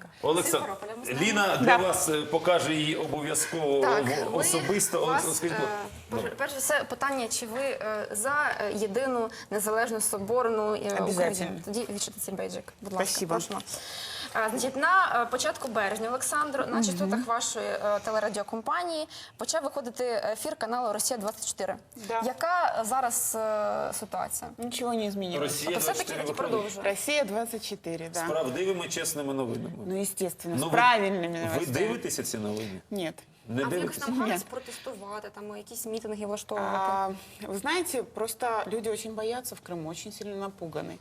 Симферополя. Олександр, Симферополя, ми знаємо. Ліна для вас е, покаже її обов'язково Так, в- ви- особисто. вас, От, скажіть, е, перш- перш за все, питання, чи ви е, за е, єдину незалежну соборну е, Обязательно. Україну? Тоді відчути цей бейджик, будь ласка, Спасибо. прошу. Е, Значить, на е, початку березня Олександр на частотах вашої е, телерадіокомпанії почав виходити ефір каналу Росія 24 Да. Яка е, зараз е, ситуація? Ничего не изменилось. Росія Тобто все-таки 24 таки виходить. продовжує. Россия 24, да. З правдивими чесними новинами. Ну, естественно, Ну, с ви- правильными Ви новостями. дивитеся ці новини? Нет. Не А ви якось дивитеся? намагались Ні. протестувати, там якісь мітинги влаштовувати? А, вы знаете, просто люди очень боятся в Крыму, очень сильно напуганы.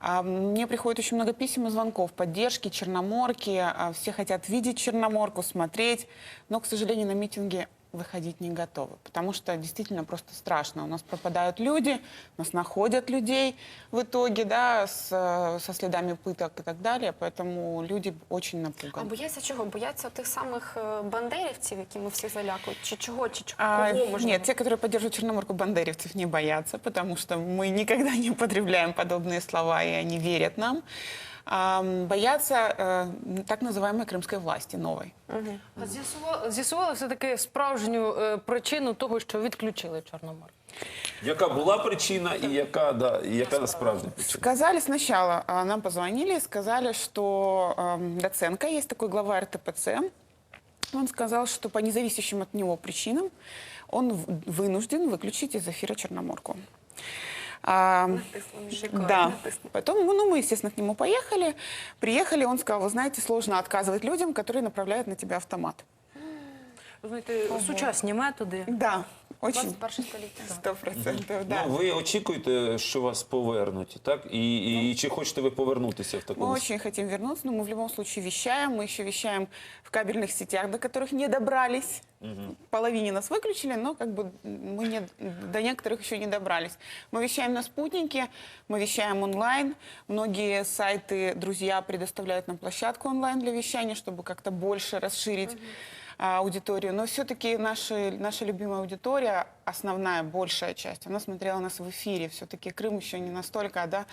Мне приходит очень много писем и звонков, поддержки, черноморки. все хотят видеть черноморку, смотреть. Но, к сожалению, на митинги выходить не готовы, потому что действительно просто страшно. У нас пропадают люди, у нас находят людей в итоге, да, с, э, со следами пыток и так далее, поэтому люди очень А напуганы. бояться чого? Бояться тих самих е, бандерівців, які ми всі залякують? Чи чого? Чи чого? А, Кого можливо? нет, те, которые поддерживают Черноморку, бандерівцев не боятся, потому что мы никогда не употребляем подобные слова, и они верят нам. А, м, боятся э, так называемой крымской власти новой. А з'ясували, з'ясували все-таки справжню е, причину того, що відключили Чорномор. Яка була причина і яка, да, і яка справжня причина? Сказали сначала, а, нам позвонили и сказали, что эм, Доценко, есть такой глава РТПЦ, он сказал, что по независящим от него причинам он в- вынужден выключить из эфира Черноморку. А, Да. Потом, ну, мы, естественно, к нему поехали. Приехали, он сказал, вы знаете, сложно отказывать людям, которые направляют на тебя автомат. Ви знаєте, сучасні методи. Да, очень. 21 століття. Сто процентов, да. Ну, ви очікуєте, що вас повернуть, так? І, і, і чи хочете ви повернутися в Мы такому очень хотим вернуться, но мы в любом случае вещаем. Мы еще вещаем в кабельных сетях, до которых не добрались. Половине нас выключили, но как бы мы не, до некоторых еще не добрались. Мы вещаем на спутнике, мы вещаем онлайн. Многие сайты, друзья предоставляют нам площадку онлайн для вещания, чтобы как-то больше расширить а, аудиторию. Но все-таки наша, наша любимая аудитория, основная, большая часть, она смотрела нас в эфире. Все-таки Крым еще не настолько, да,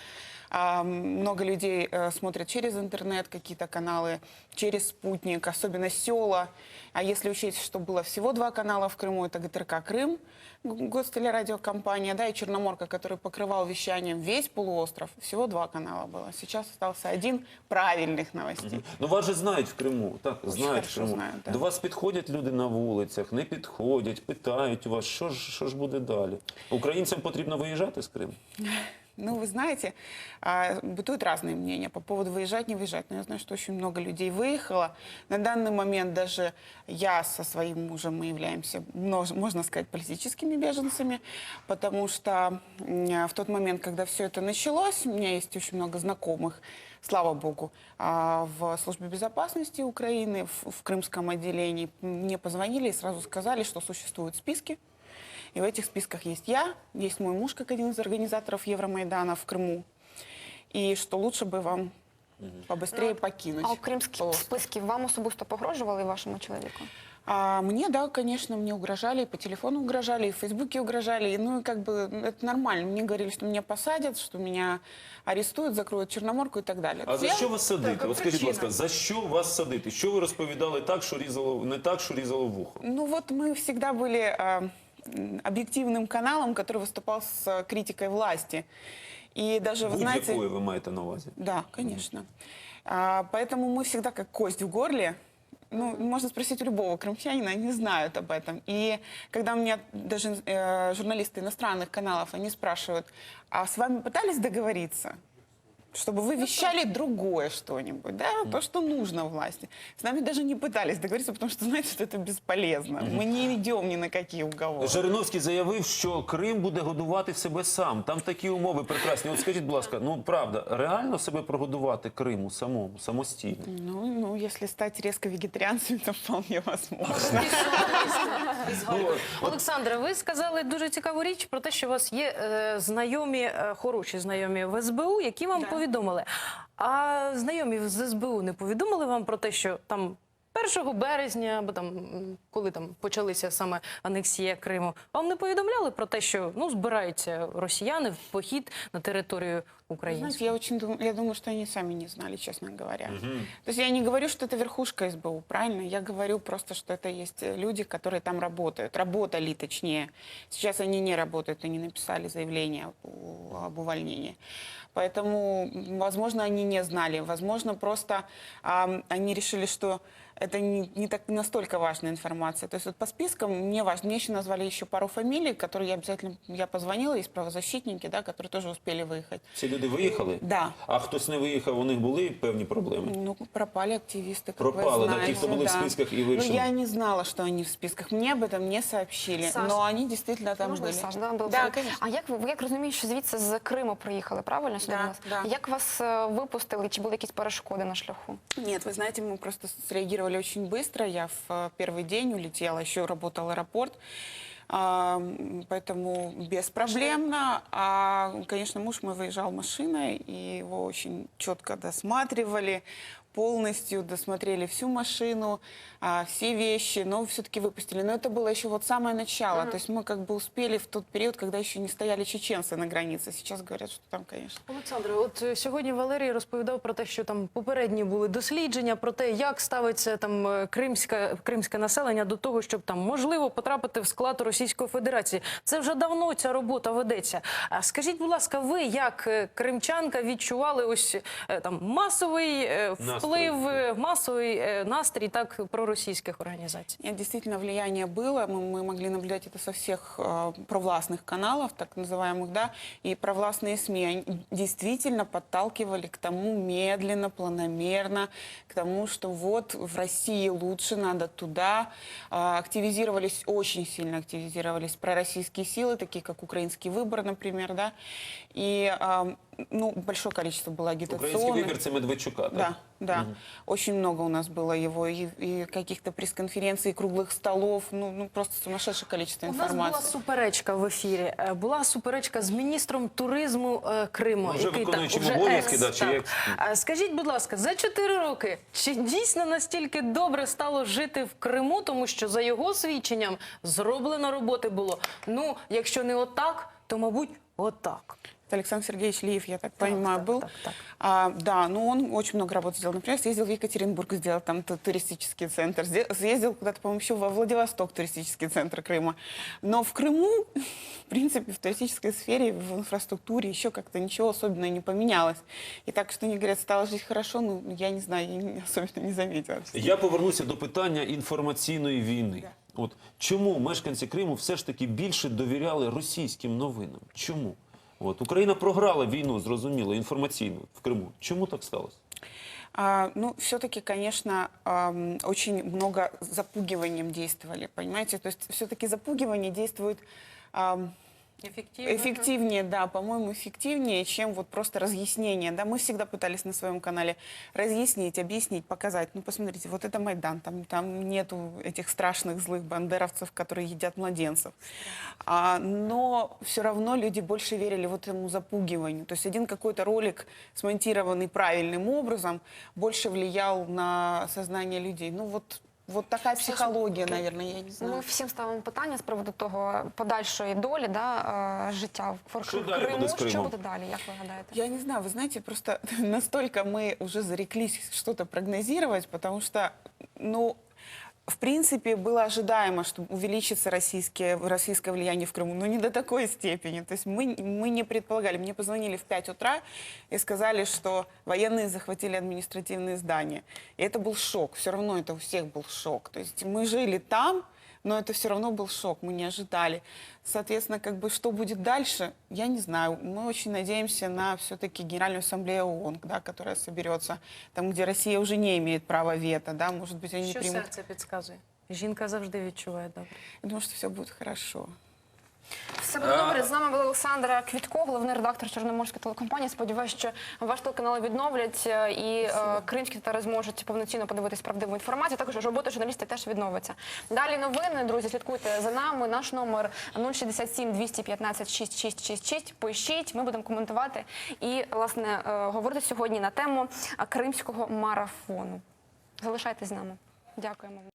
а, много людей э, смотрят через интернет какие-то каналы, через спутник, особенно села. А если учесть, что было всего два канала в Крыму, это ГТРК Крым, гостелерадиокомпания, да, и Черноморка, который покрывал вещанием весь полуостров, всего два канала было. Сейчас остался один правильных новостей. Ну вас же знають в Криму, так, знають в хорошо Криму. знають, да. До вас підходять люди на вулицях, не підходять, питають вас, що ж, що ж буде далі? Українцям потрібно виїжджати з Криму? Ну, вы знаете, а, бытуют разные мнения по поводу выезжать, не выезжать. Но я знаю, что очень много людей выехало. На данный момент даже я со своим мужем, мы являемся, множ- можно сказать, политическими беженцами, потому что м, в тот момент, когда все это началось, у меня есть очень много знакомых, слава богу, а, в службе безопасности Украины, в, в крымском отделении. Мне позвонили и сразу сказали, что существуют списки, и в этих списках есть я, есть мой муж, как один из организаторов Евромайдана в Крыму. И что лучше бы вам побыстрее покинуть. А у кримських полуостров. списків вам особисто погрожували і вашому чоловіку? А мне, да, конечно, мне угрожали, и по телефону угрожали, и в Фейсбуке угрожали. И, Ну, и как бы ну, это нормально. Мне говорили, что меня посадят, что меня арестуют, закроют Черноморку и так далее. А за Я- що вас садити? Так, а От скажіть, будь причина? ласка, за що вас садити? Що ви розповідали так, що різало не так, що різало вухо? Ну вот мы всегда были а, м, объективным каналом, который выступал с а, критикой власти. И даже, вы знаете... Будь-якої ви маєте на увазі? Да, конечно. А, поэтому мы всегда как кость в горле. Ну, можно спросить у любого крымчанина, они знают об этом. И когда у меня даже э, журналисты иностранных каналов, они спрашивают, а с вами пытались договориться? Чтобы вы вещали другое что-нибудь, да, то, что нужно власти. С нами даже не пытались договориться, потому что, знаете, что это бесполезно. Мы не идем ни на какие уговоры. Жириновський заявив, що Крим буде годувати себе сам. Там такі умови прекрасні. От скажіть, будь ласка, ну правда, реально себе прогодувати Криму самому, самостійно? Ну, ну, если стать резко вегетарианцем, то вполне возможно. Ну, Олександре, ви сказали дуже цікаву річ про те, що у вас є е, знайомі, е, хороші знайомі в СБУ, які вам повідомили. А знайомі з СБУ не повідомили вам про те, що там 1 березня, або там м, коли там почалися саме анексія Криму, вам не повідомляли про те, що ну збираються росіяни в похід на територію українську? Знаете, я очень дум- я думаю, что они сами не знали, честно говоря. То есть я не говорю, что это верхушка СБУ, правильно? Я говорю просто, что это есть э, люди, которые там работают, работали точнее. Сейчас они не работают, они написали заявление о- об увольнении. Поэтому, м, возможно, они не знали, возможно, просто ам, они решили, что это не, не так не настолько важная информация. То есть вот по спискам мне важно. Мне еще назвали еще пару фамилий, которые я обязательно я позвонила, есть правозащитники, да, которые тоже успели выехать. Ці люди виїхали? Да. А хтось не виїхав, у них були певні проблеми? Ну, пропали активисты, как Пропали, вы да, знаете. те, кто были в списках и вышли. Ну, я не знала, что они в списках. Мне об этом не сообщили. Саша, но они действительно там Можна, были. Саш, да, до- да до- конечно. А як ви, ви як розумієш, що звідси з Криму приїхали, правильно сюди Да, до нас? да. Як вас е, випустили? Чи були якісь перешкоди на шляху? Нет, вы знаете, мы просто среагировали очень быстро. Я в э, первый день улетела, еще работал аэропорт. А, Поэтому беспроблемно. А, конечно, муж мой выезжал машиной, и его очень четко досматривали полностью, досмотрели всю машину, а, все вещи, но все-таки выпустили. Но это было еще вот самое начало. То есть мы как бы успели в тот период, когда еще не стояли чеченцы на границе. Сейчас говорят, что там, конечно, Олександре, от е, сьогодні Валерій розповідав про те, що там попередні були дослідження про те, як ставиться там е, кримська кримське населення до того, щоб там можливо потрапити в склад Російської Федерації. Це вже давно ця робота ведеться. А скажіть, будь ласка, ви як е, кримчанка відчували ось е, там масовий е, вплив, е, масовий е, настрій так проросійських організацій? Нет, действительно, влияние было. Мы, мы могли наблюдать это со всех э, провластных каналов, так называемых, да, и провластные СМИ они действительно подталкивали к тому медленно, планомерно, к тому, что вот в России лучше, надо туда. А, активизировались, очень сильно активизировались пророссийские силы, такие как украинский выбор, например, да, и а, ну, большое количество было Український агитационных. вибір це Медведчука, так? Да, да. Очень много у нас было его, и, и каких-то пресс-конференций, и круглых столов, ну, ну просто сумасшедшее количество У нас була информации. суперечка в ефірі. Е, Була суперечка з міністром туризму е, Криму. Ну, вже який виконуючим вже обов'язки, екс, да, чи так. екс. А Скажіть, будь ласка, за 4 роки чи дійсно настільки добре стало жити в Криму, тому що за його свідченням зроблено роботи було. Ну, якщо не отак, то мабуть отак. Это Александр Сергеевич Лиев, я так, понимаю, так, был. так, так. А, да, ну он очень много работы сделал. Например, съездил в Екатеринбург, сделал там ту- туристический центр. Сде- Съездил куда-то, по-моему, еще во Владивосток, туристический центр Крыма. Но в Крыму, в принципе, в туристической сфере, в инфраструктуре еще как-то ничего особенного не поменялось. И так, что они говорят, стало жить хорошо, ну, я не знаю, я не- особенно не заметила. Я повернуся до питання інформаційної війни. От чому мешканці Криму все ж таки більше довіряли російським новинам? Чому? От Україна програла війну, зрозуміло, інформаційну в Криму. Чому так сталося? А, ну, все-таки, конечно, эм, очень много запугиванием действовали, понимаете? То есть все-таки запугивание действует ам, Ефективно. эффективнее, да, по-моему, эффективнее, чем вот просто разъяснение. Да, мы всегда пытались на своем канале разъяснить, объяснить, показать. Ну, посмотрите, вот это Майдан, там, там нету этих страшных злых бандеровцев, которые едят младенцев. А, но все равно люди больше верили вот этому запугиванию. То есть один какой-то ролик, смонтированный правильным образом, больше влиял на сознание людей. Ну, вот, вот такая психология, наверное, я не знаю. Ми всім ставимо питання з приводу того подальшої долі да, е, життя в Що в далі буде з Кримом? Що буде далі, як ви гадаєте? Я не знаю, вы знаете, просто настолько мы уже зареклись что-то прогнозировать, потому что, ну, в принципе, было ожидаемо, что увеличится российские, российское влияние в Крыму, но не до такой степени. То есть мы, мы не предполагали. Мне позвонили в 5 утра и сказали, что военные захватили административные здания. И это был шок. Все равно это у всех был шок. То есть мы жили там, но это все равно был шок, мы не ожидали. Соответственно, как бы что будет дальше, я не знаю. Мы очень надеемся на все-таки Генеральную ассамблею ООН, да, которая соберется там, где Россия уже не имеет права вето, да, может быть, они Що примут. серце підказує? Жінка завжди відчуває добре. Я думаю, что все будет хорошо. Все буде добре. З нами була Олександра Квітко, головний редактор Чорноморської телекомпанії. Сподіваюся, що ваш телеканал відновлять е, і е, кримські татари зможуть повноцінно подивитись правдиву інформацію. Також робота журналістів теж відновиться. Далі новини, друзі, слідкуйте за нами. Наш номер 067 215 6666. Пишіть, ми будемо коментувати і власне е, говорити сьогодні на тему е, кримського марафону. Залишайтесь з нами. Дякуємо.